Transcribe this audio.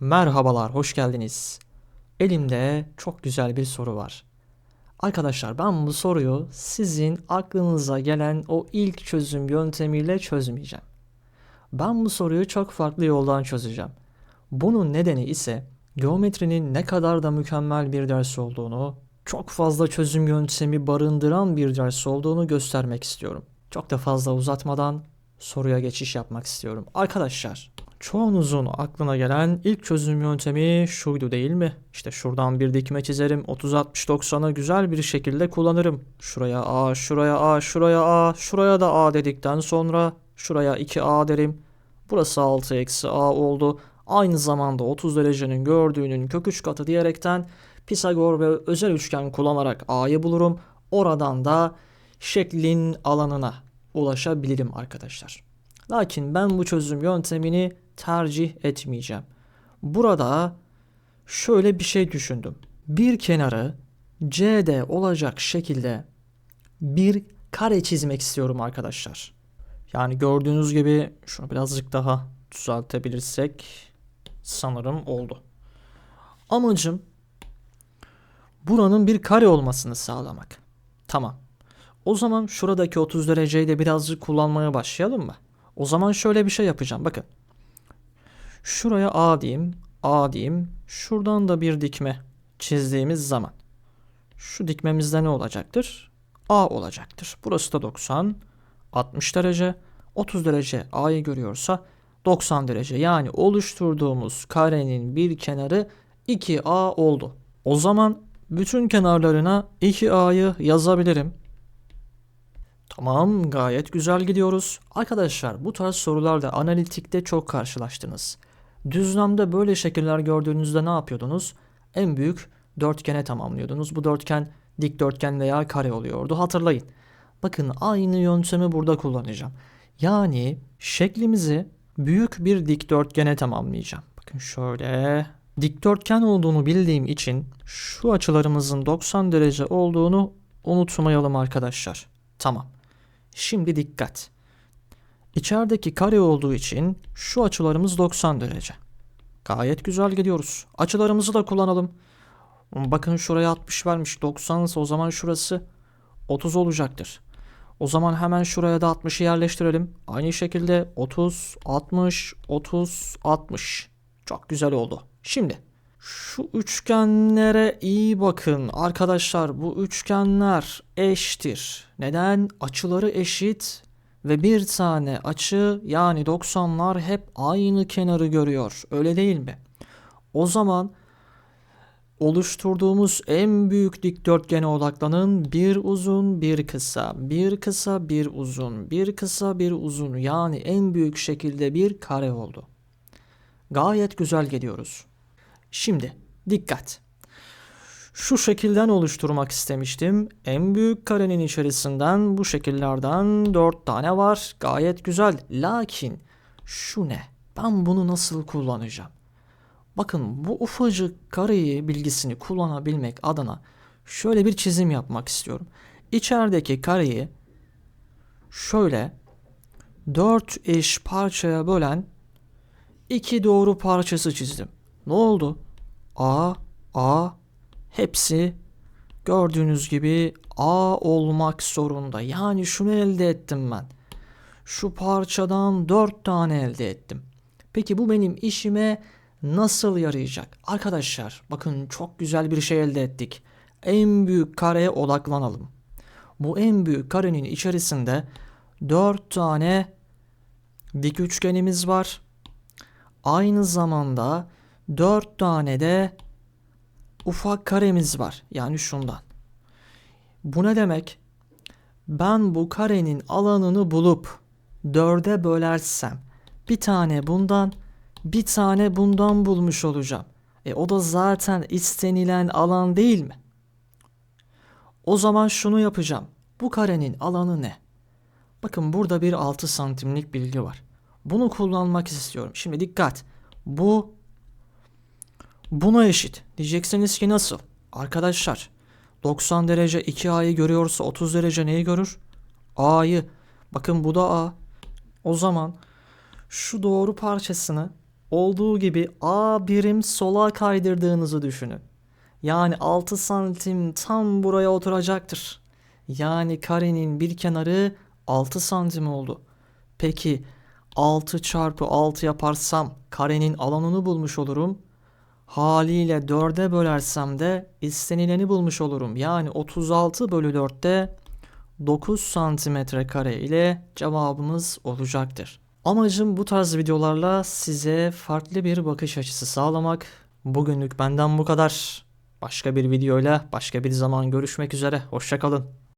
Merhabalar, hoş geldiniz. Elimde çok güzel bir soru var. Arkadaşlar ben bu soruyu sizin aklınıza gelen o ilk çözüm yöntemiyle çözmeyeceğim. Ben bu soruyu çok farklı yoldan çözeceğim. Bunun nedeni ise geometrinin ne kadar da mükemmel bir ders olduğunu, çok fazla çözüm yöntemi barındıran bir ders olduğunu göstermek istiyorum. Çok da fazla uzatmadan soruya geçiş yapmak istiyorum. Arkadaşlar, çoğunuzun aklına gelen ilk çözüm yöntemi şuydu değil mi? İşte şuradan bir dikme çizerim. 30-60-90'ı güzel bir şekilde kullanırım. Şuraya A, şuraya A, şuraya A, şuraya da A dedikten sonra şuraya 2A derim. Burası 6 eksi A oldu. Aynı zamanda 30 derecenin gördüğünün kök 3 katı diyerekten Pisagor ve özel üçgen kullanarak A'yı bulurum. Oradan da şeklin alanına ulaşabilirim arkadaşlar. Lakin ben bu çözüm yöntemini tercih etmeyeceğim. Burada şöyle bir şey düşündüm. Bir kenarı CD olacak şekilde bir kare çizmek istiyorum arkadaşlar. Yani gördüğünüz gibi şunu birazcık daha düzeltebilirsek sanırım oldu. Amacım buranın bir kare olmasını sağlamak. Tamam. O zaman şuradaki 30 dereceyi de birazcık kullanmaya başlayalım mı? O zaman şöyle bir şey yapacağım. Bakın. Şuraya A diyeyim. A diyeyim. Şuradan da bir dikme çizdiğimiz zaman. Şu dikmemizde ne olacaktır? A olacaktır. Burası da 90. 60 derece. 30 derece A'yı görüyorsa 90 derece. Yani oluşturduğumuz karenin bir kenarı 2A oldu. O zaman bütün kenarlarına 2A'yı yazabilirim. Tamam gayet güzel gidiyoruz. Arkadaşlar bu tarz sorularda analitikte çok karşılaştınız. Düzlemde böyle şekiller gördüğünüzde ne yapıyordunuz? En büyük dörtgene tamamlıyordunuz. Bu dörtgen dikdörtgen veya kare oluyordu. Hatırlayın. Bakın aynı yöntemi burada kullanacağım. Yani şeklimizi büyük bir dikdörtgene tamamlayacağım. Bakın şöyle dikdörtgen olduğunu bildiğim için şu açılarımızın 90 derece olduğunu unutmayalım arkadaşlar. Tamam. Şimdi dikkat. İçerideki kare olduğu için şu açılarımız 90 derece. Gayet güzel gidiyoruz. Açılarımızı da kullanalım. Bakın şuraya 60 vermiş. 90 ise o zaman şurası 30 olacaktır. O zaman hemen şuraya da 60'ı yerleştirelim. Aynı şekilde 30, 60, 30, 60. Çok güzel oldu. Şimdi şu üçgenlere iyi bakın. Arkadaşlar bu üçgenler eştir. Neden? Açıları eşit ve bir tane açı yani 90'lar hep aynı kenarı görüyor. Öyle değil mi? O zaman oluşturduğumuz en büyük dikdörtgene odaklanın. Bir uzun, bir kısa, bir kısa, bir uzun, bir kısa, bir uzun. Yani en büyük şekilde bir kare oldu. Gayet güzel gidiyoruz. Şimdi dikkat. Şu şekilden oluşturmak istemiştim. En büyük karenin içerisinden bu şekillerden 4 tane var. Gayet güzel. Lakin şu ne? Ben bunu nasıl kullanacağım? Bakın bu ufacık kareyi bilgisini kullanabilmek adına şöyle bir çizim yapmak istiyorum. İçerideki kareyi şöyle 4 eş parçaya bölen iki doğru parçası çizdim. Ne oldu? A, A hepsi gördüğünüz gibi A olmak zorunda. Yani şunu elde ettim ben. Şu parçadan 4 tane elde ettim. Peki bu benim işime nasıl yarayacak? Arkadaşlar bakın çok güzel bir şey elde ettik. En büyük kareye odaklanalım. Bu en büyük karenin içerisinde 4 tane dik üçgenimiz var. Aynı zamanda 4 tane de ufak karemiz var. Yani şundan. Bu ne demek? Ben bu karenin alanını bulup 4'e bölersem bir tane bundan bir tane bundan bulmuş olacağım. E o da zaten istenilen alan değil mi? O zaman şunu yapacağım. Bu karenin alanı ne? Bakın burada bir 6 santimlik bilgi var. Bunu kullanmak istiyorum. Şimdi dikkat. Bu buna eşit. Diyeceksiniz ki nasıl? Arkadaşlar 90 derece 2A'yı görüyorsa 30 derece neyi görür? A'yı. Bakın bu da A. O zaman şu doğru parçasını olduğu gibi A birim sola kaydırdığınızı düşünün. Yani 6 santim tam buraya oturacaktır. Yani karenin bir kenarı 6 santim oldu. Peki 6 çarpı 6 yaparsam karenin alanını bulmuş olurum. Haliyle 4'e bölersem de istenileni bulmuş olurum. Yani 36 bölü 4'te 9 santimetre kare ile cevabımız olacaktır. Amacım bu tarz videolarla size farklı bir bakış açısı sağlamak. Bugünlük benden bu kadar. Başka bir videoyla başka bir zaman görüşmek üzere. Hoşçakalın.